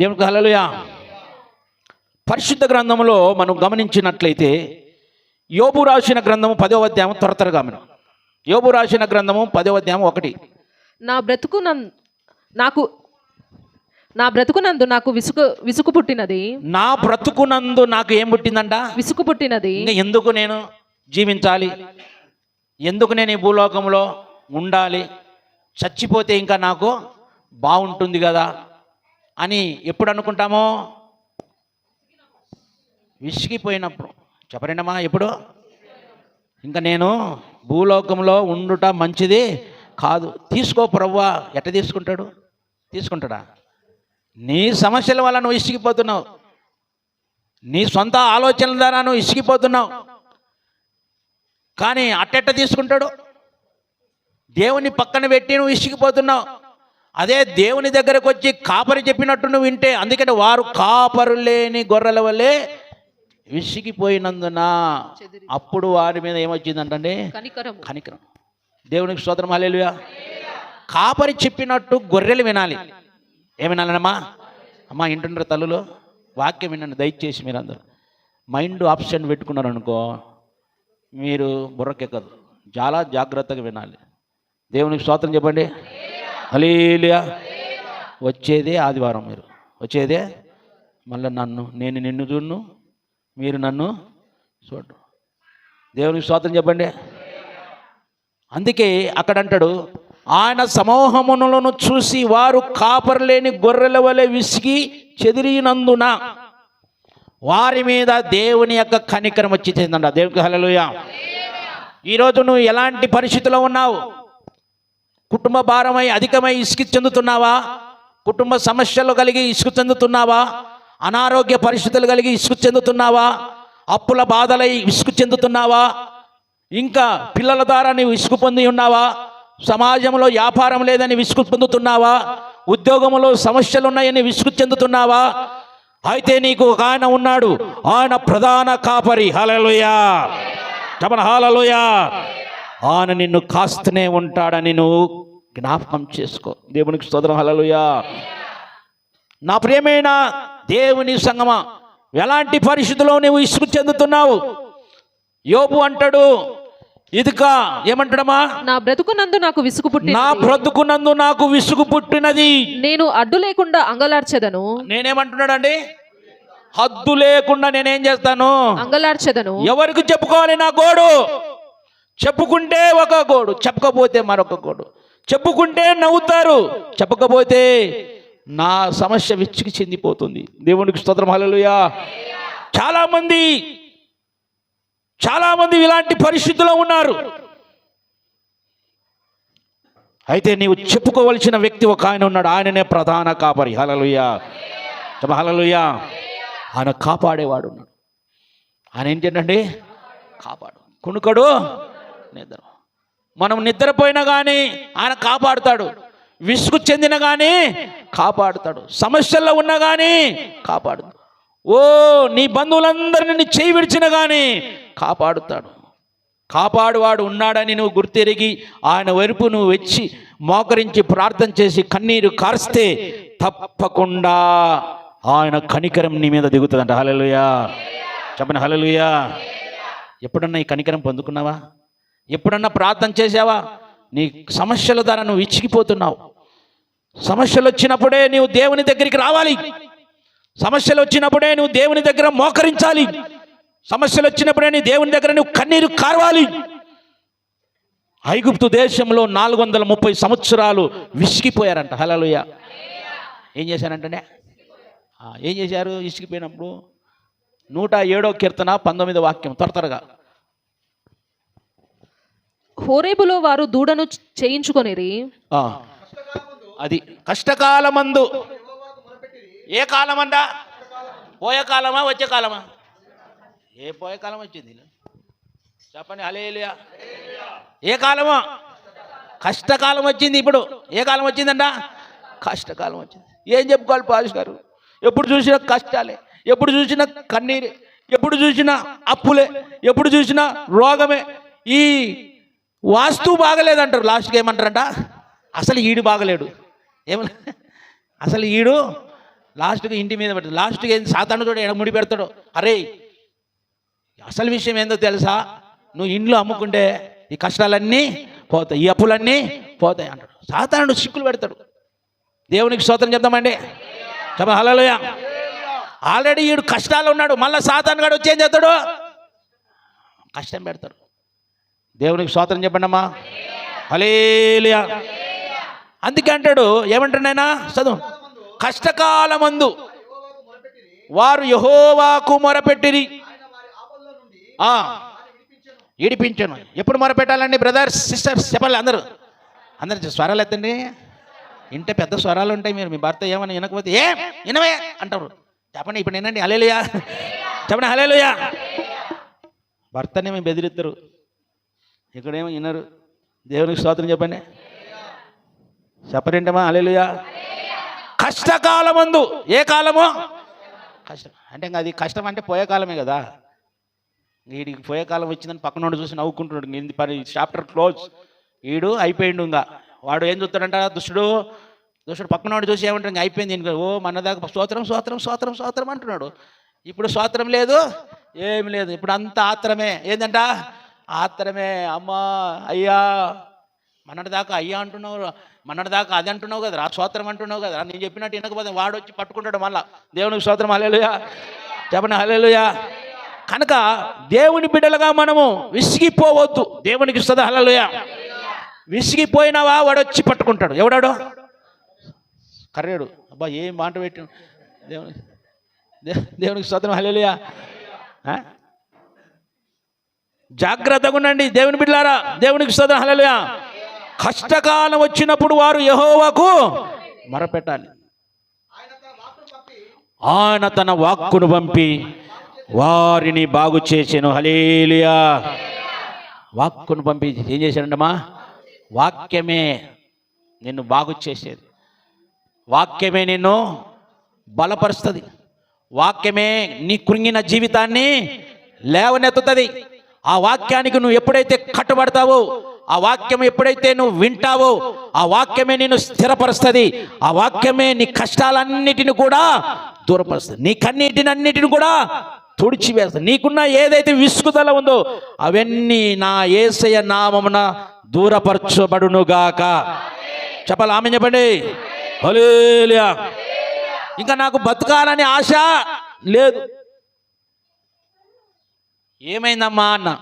దేవునికి హల్లెలూయా. పరిశుద్ధ గ్రంథంలో మనం గమనించినట్లయితే యోబు రాసిన గ్రంథము పదవ అధ్యాయం త్వర త్వరగా మనం యోబు రాసిన గ్రంథము పదవ అధ్యాయం ఒకటి. నా బ్రతుకునం నాకు నా బ్రతుకునందు నాకు విసుగు విసుగు పుట్టినది. నా బ్రతుకునందు నాకు ఏం పుట్టిందంట? విసుగు పుట్టినది. ఇంకా ఎందుకు నేను జీవించాలి? ఎందుకు నేను ఈ భూలోకంలో ఉండాలి? చచ్చిపోతే ఇంకా నాకు బాగుంటుంది కదా? అని ఎప్పుడు అనుకుంటామో విసిగిపోయినప్పుడు. చెప్పరండమ్మా ఎప్పుడు? ఇంకా నేను భూలోకంలో ఉండుట మంచిది కాదు. తీసుకో ప్రవ్వా ఎట్ట తీసుకుంటాడు? తీసుకుంటాడా? నీ సమస్యల వల్ల నువ్వు ఇసిగిపోతున్నావు నీ సొంత ఆలోచనల ద్వారా నువ్వు ఇసిగిపోతున్నావు కానీ అట్టెట్ట తీసుకుంటాడు? దేవుని పక్కన పెట్టి నువ్వు ఇసిగిపోతున్నావు అదే దేవుని దగ్గరకు వచ్చి కాపరి చెప్పినట్టు నువ్వు వింటే అందుకని వారు కాపరు లేని గొర్రెల వల్లే విసిగిపోయినందున అప్పుడు వారి మీద ఏమొచ్చిందంటే కనికరం. దేవునికి స్తోత్రం హల్లెలూయా. కాపరి చెప్పినట్టు గొర్రెలు వినాలి. ఏమి వినాలనమ్మా? అమ్మా ఇంటుండ్ర తల్లులు? వాక్యం వినండి దయచేసి మీరు అందరూ మైండ్ ఆప్షన్ పెట్టుకున్నారు అనుకో మీరు బుర్రకెక్కదు. చాలా జాగ్రత్తగా వినాలి. దేవునికి స్తోత్రం చెప్పండి. హలీలియా వచ్చేదే ఆదివారం మీరు. వచ్చేదే మళ్ళీ నన్ను నేను నిన్ను చూడును మీరు నన్ను చూడరు. దేవునికి స్వాతం చెప్పండి. అందుకే అక్కడ అంటాడు ఆయన సమూహములను చూసి వారు కాపర్లేని గొర్రెల వలె విసిగి చెదిరినందున వారి మీద దేవుని యొక్క కనికరం వచ్చి చెందండి దేవునికి హల్లెలూయా. ఈరోజు నువ్వు ఎలాంటి పరిస్థితిలో ఉన్నావు? కుటుంబ భారమై అధికమై ఇసుకి చెందుతున్నావా? కుటుంబ సమస్యలు కలిగి ఇసుకు చెందుతున్నావా? అనారోగ్య పరిస్థితులు కలిగి ఇసుకు చెందుతున్నావా? అప్పుల బాధలై ఇసుకు చెందుతున్నావా? ఇంకా పిల్లల ద్వారా నీవు ఇసుకు పొంది ఉన్నావా? సమాజంలో వ్యాపారం లేదని విసుగు పొందుతున్నావా? ఉద్యోగంలో సమస్యలు ఉన్నాయని విసుగు చెందుతున్నావా? అయితే నీకు ఒక ఆయన ఉన్నాడు. ఆయన ప్రధాన కాపరి. హలలుయా చెప్పన హాలలోయా ఆయన నిన్ను కాస్తూనే ఉంటాడని నువ్వు జ్ఞాపకం చేసుకో. దేవునికి స్తోత్రం. హలలుయా నా ప్రియమైన దేవుని సంగమా ఎలాంటి పరిస్థితుల్లో నువ్వు ఇసుకు చెందుతున్నావు? యోబు అంటాడు ఇదికా ఏమంటాడమ్మా? నా బ్రతుకునందు నాకు విసుగు నా పుట్టినది బ్రతుకునందు నాకు విసుగు పుట్టినది. నేను అడ్డు లేకుండా అంగలార్చెదను. నేనేమంటున్నాడండి? హద్దు లేకుండా నేనేం చేస్తాను? అంగలార్చెదను. ఎవరికి చెప్పుకోవాలి నా గోడు? చెప్పుకుంటే ఒక గోడు చెప్పకపోతే మరొక గోడు. చెప్పుకుంటే నవ్వుతారు చెప్పకపోతే నా సమస్య విచ్చికి చెందిపోతుంది. దేవునికి స్తోత్రం హలలుయా చాలామంది చాలామంది ఇలాంటి పరిస్థితుల్లో ఉన్నారు. అయితే నీవు చెప్పుకోవలసిన వ్యక్తి ఒక ఆయన ఉన్నాడు. ఆయననే ప్రధాన కాపరి. హలలుయా హలలుయా ఆయన కాపాడేవాడు ఉన్నాడు. ఆయన ఏంటంటే కాపాడు. కొనుకడు నిద్ర. మనం నిద్రపోయినా కానీ ఆయన కాపాడుతాడు. విసుగు చెందిన కానీ కాపాడుతాడు. సమస్యల్లో ఉన్నా కానీ కాపాడు ఓ నీ బంధువులందరినీ నీ చేయి విడిచిన కానీ కాపాడుతాడు. కాపాడువాడు ఉన్నాడని నువ్వు గుర్తిరిగి ఆయన వైపు నువ్వు వచ్చి మోకరించి ప్రార్థన చేసి కన్నీరు కారిస్తే తప్పకుండా ఆయన కనికరం నీ మీద దిగుతుందంట. హలలుయా చెప్పండి హలలుయా ఎప్పుడన్నా ఈ కనికరం పొందుకున్నావా? ఎప్పుడన్నా ప్రార్థన చేసావా నీ సమస్యల ద్వారా నువ్వు ఇచ్చికిపోతున్నావు సమస్యలు వచ్చినప్పుడే నువ్వు దేవుని దగ్గరికి రావాలి. సమస్యలు వచ్చినప్పుడే నువ్వు దేవుని దగ్గర మోకరించాలి. సమస్యలు వచ్చినప్పుడే నీ దేవుని దగ్గర నువ్వు కన్నీరు కార్వాలి. ఐగుప్తు దేశంలో నాలుగు వందల ముప్పై సంవత్సరాలు విసిగిపోయారంట. హలలుయ ఏం చేశారంటనే? ఏం చేశారు? విసిగిపోయినప్పుడు నూట ఏడో కీర్తన పంతొమ్మిదో వాక్యం త్వర త్వరగా. హోరేబులో వారు దూడను చేయించుకొనిరి. అది కష్టకాలమందు. ఏ కాలమంట పోయే కాలమా వచ్చే కాలమా? ఏ పోయే కాలం వచ్చింది? చెప్పండి అలేలియా ఏ కాలమా? కష్టకాలం వచ్చింది ఇప్పుడు. ఏ కాలం వచ్చిందంట? కష్టకాలం వచ్చింది. ఏం చెప్పుకోవాలి పాలిష్ గారు? ఎప్పుడు చూసినా కష్టాలే. ఎప్పుడు చూసినా కన్నీరే. ఎప్పుడు చూసినా అప్పులే. ఎప్పుడు చూసినా రోగమే. ఈ వాస్తు బాగలేదంటారు. లాస్ట్కి ఏమంటారంట అసలు ఈడు బాగలేడు. ఏమన్నా? అసలు ఈడు లాస్ట్కి ఇంటి మీద పెడతాడు లాస్ట్కి ఏం సాతాను కూడా ఎడ ముడి పెడతాడు. అరే అసలు విషయం ఏందో తెలుసా? నువ్వు ఇండ్లు అమ్ముకుంటే ఈ కష్టాలన్నీ పోతాయి ఈ అప్పులన్నీ పోతాయి అంటాడు. సాతానుడు చిక్కులు పెడతాడు. దేవునికి స్తోత్రం చెప్తామండి చెప్ప హలోయ ఆల్రెడీ ఈడు కష్టాలు ఉన్నాడు. మళ్ళీ సాతాను గడు వచ్చి ఏం చేస్తాడు? కష్టం పెడతాడు. దేవునికి స్వాతంత్రం చెప్పండి అమ్మా హలేలియా అందుకే అంటాడు ఏమంటాడైనా చదువు. కష్టకాలమందు వారు యహోవాకు మొరపెట్టిరి. ఆ, ఈడిపించను ఎప్పుడు మొరపెట్టాలండి బ్రదర్స్ సిస్టర్స్ చెప్పాలి అందరూ. అందరు స్వరాలు ఎత్తండి. ఇంటే పెద్ద స్వరాలు ఉంటాయి మీరు మీ భర్త ఏమని వినకపోతే ఏ వినవే అంటారు. చెప్పండి ఇప్పుడు వినండి. హలేలుయా చెప్పండి హలేలుయా భర్తనే మేము బెదిరిద్దరు ఇక్కడేమో విన్నారు. దేవునికి స్తోత్రం చెప్పండి. చెప్పరేంటమ్మా? హలేలుయా కష్టకాలమందు. ఏ కాలము? కష్టం. అంటే ఇంకా అది కష్టం అంటే పోయే కాలమే కదా. వీడికి పోయే కాలం వచ్చిందని పక్కన చూసి నవ్వుకుంటున్నాడు. ఇంక పని చాప్టర్ క్లోజ్ వీడు అయిపోయిండు ఇంకా. వాడు ఏం చూస్తాడంట? దుష్టుడు. దుష్టుడు పక్కనోడు చూసి ఏమంటాడు? ఇంకా అయిపోయింది ఇంకా. ఓ మన దాకా స్తోత్రం స్తోత్రం స్తోత్రం స్తోత్రం అంటున్నాడు. ఇప్పుడు స్వాత్రం లేదు. ఏం లేదు. ఇప్పుడు అంత ఆత్రమే. ఏందంట? ఆత్రమే అమ్మా అయ్యా. మన్నటిదాకా దాకా అయ్యా అంటున్నావు మనటి దాకా అది అంటున్నావు కదా స్తోత్రం అంటున్నావు కదా నేను చెప్పినట్టు వినకపోతే వాడు వచ్చి పట్టుకుంటాడు మళ్ళా. దేవునికి స్తోత్రం హలేలుయా చెప్పండి హలేలుయా కనుక దేవుని బిడ్డలుగా మనము విసిగిపోవద్దు. దేవునికి ఇస్తుంది హల్లెలూయా. విసిగిపోయినావా వాడు వచ్చి పట్టుకుంటాడు. ఎవడాడు? కర్రేడు. అబ్బా ఏం మాట పెట్టి దేవుని దే- దేవునికి స్తోత్రం హల్లెలూయా. జాగ్రత్తగా ఉండండి. దేవుని బిడ్డారా దేవునికి స్తోత్రం. కష్టకాలం వచ్చినప్పుడు వారు యహోవాకు మరపెట్టాలి. ఆయన తన వాక్కును పంపి వారిని బాగు చేసాను. హలేలియా వాక్కును పంపి ఏం చేశాడంటమ్మా? వాక్యమే నిన్ను బాగు చేసేది. వాక్యమే నిన్ను బలపరుస్తుంది. వాక్యమే నీ కృంగిన జీవితాన్ని లేవనెత్తుతుంది. ఆ వాక్యానికి నువ్వు ఎప్పుడైతే కట్టుబడతావో ఆ వాక్యం ఎప్పుడైతే నువ్వు వింటావో ఆ వాక్యమే నిన్ను స్థిరపరుస్తుంది. ఆ వాక్యమే నీ కష్టాలన్నిటిని కూడా దూరపరుస్తుంది. నీ కన్నీటిని అన్నిటిని కూడా తుడిచివేస్తుంది. నీకున్న ఏదైతే విసుగుదల ఉందో అవన్నీ నా ఏసయ నామమున దూరపరచబడునుగాక. చెప్పాలి? ఆమె చెప్పండి. ఇంకా నాకు బతకాలని ఆశ లేదు. ఏమైందమ్మా అన్న?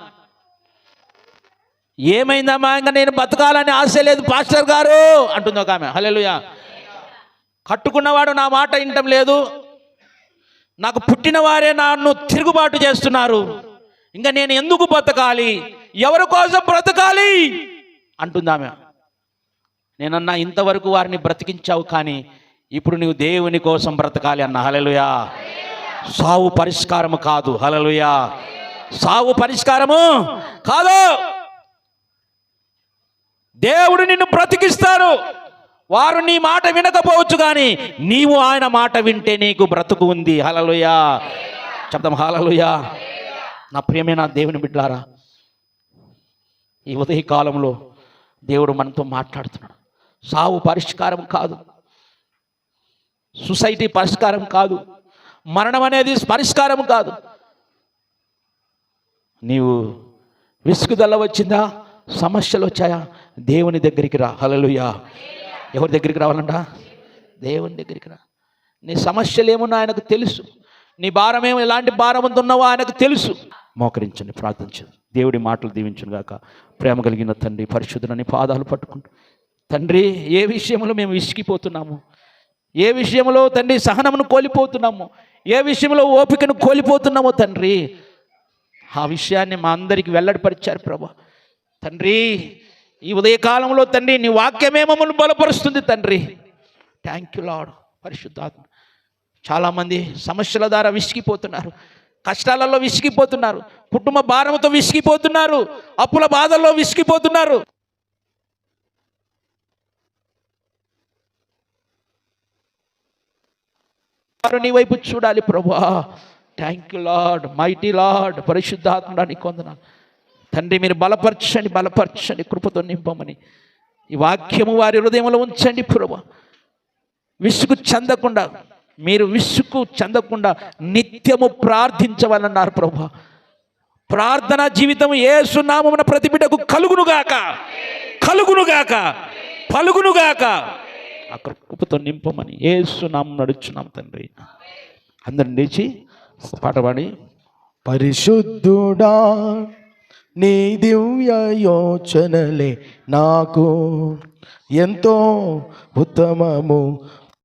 ఏమైందమ్మా? ఇంకా నేను బతకాలని ఆశ లేదు పాస్టర్ గారు అంటుంది ఒక ఆమె. హల్లెలూయా. కట్టుకున్నవాడు నా మాట వినటం లేదు. నాకు పుట్టిన వారే నన్ను తిరుగుబాటు చేస్తున్నారు. ఇంకా నేను ఎందుకు బ్రతకాలి ఎవరి కోసం బ్రతకాలి? అంటుంది ఆమె. నేనన్నా ఇంతవరకు వారిని బ్రతికించావు కానీ ఇప్పుడు నువ్వు దేవుని కోసం బ్రతకాలి అన్న. హలలుయా సావు పరిష్కారము కాదు. హలలుయా సావు పరిష్కారము కాదు. దేవుడు నిన్ను బ్రతికిస్తాడు. వారు నీ మాట వినకపోవచ్చు కానీ నీవు ఆయన మాట వింటే నీకు బ్రతుకు ఉంది. హలలుయా చెప్తాం హలలుయా నా ప్రియమైన దేవుని బిడ్డారా ఈ ఉదయ కాలంలో దేవుడు మనతో మాట్లాడుతున్నాడు. సావు పరిష్కారం కాదు. సొసైటీ పరిష్కారం కాదు. మరణం అనేది పరిష్కారం కాదు. నీవు విసుగుదల వచ్చిందా? సమస్యలు వచ్చాయా? దేవుని దగ్గరికి రా. హలలుయా ఎవరి దగ్గరికి రావాలంట? దేవుని దగ్గరికి రా. నీ సమస్యలు ఏమున్నా ఆయనకు తెలుసు. నీ భారం ఏమో ఎలాంటి భారం ఉన్నావో ఆయనకు తెలుసు. మోకరించండి ప్రార్థించండి దేవుడి మాటలు దీవించును గాక. ప్రేమ కలిగిన తండ్రి పరిశుద్ధులని పాదాలు పట్టుకుంటూ. తండ్రి ఏ విషయంలో మేము విసిగిపోతున్నాము? ఏ విషయంలో తండ్రి సహనమును కోల్పోతున్నాము? ఏ విషయంలో ఓపికను కోల్పోతున్నామో తండ్రి? ఆ విషయాన్ని మా అందరికి వెల్లడిపరిచారు ప్రభా. తండ్రి ఈ ఉదయకాలంలో తండ్రి నీ వాక్యమే మమ్మల్ని బలపరుస్తుంది తండ్రి. థ్యాంక్ యూ లాడ్ పరిశుద్ధాత్మ. చాలామంది సమస్యల ద్వారా విసిగిపోతున్నారు కష్టాలలో విసిగిపోతున్నారు కుటుంబ భారంతో విసిగిపోతున్నారు అప్పుల బాధల్లో విసిగిపోతున్నారు. వారు నీ వైపు చూడాలి ప్రభా. Thank you lord mighty lord పరిశుద్ధాత్మడా నీకు తండ్రి మీరు బలపరచండి బలపరచండి కృపతో నింపమని. ఈ వాక్యము వారి హృదయంలో ఉంచండి ప్రభు. విసుగు చెందకుండా మీరు విసుగు చెందకుండా నిత్యము ప్రార్థించవాలన్నారు ప్రభు. ప్రార్థనా జీవితం ఏసునామమున ప్రతి బిడ్డకు కలుగునుగాక కలుగునుగాక పలుగునుగాక ఆ కృపతో నింపమని ఏసునామం నడుచున్నాం తండ్రి. అందరం లేచి పాట పాడి పరిశుద్ధుడా నీ దివ్య యోచనలే నాకు. ఎంతో ఉత్తమము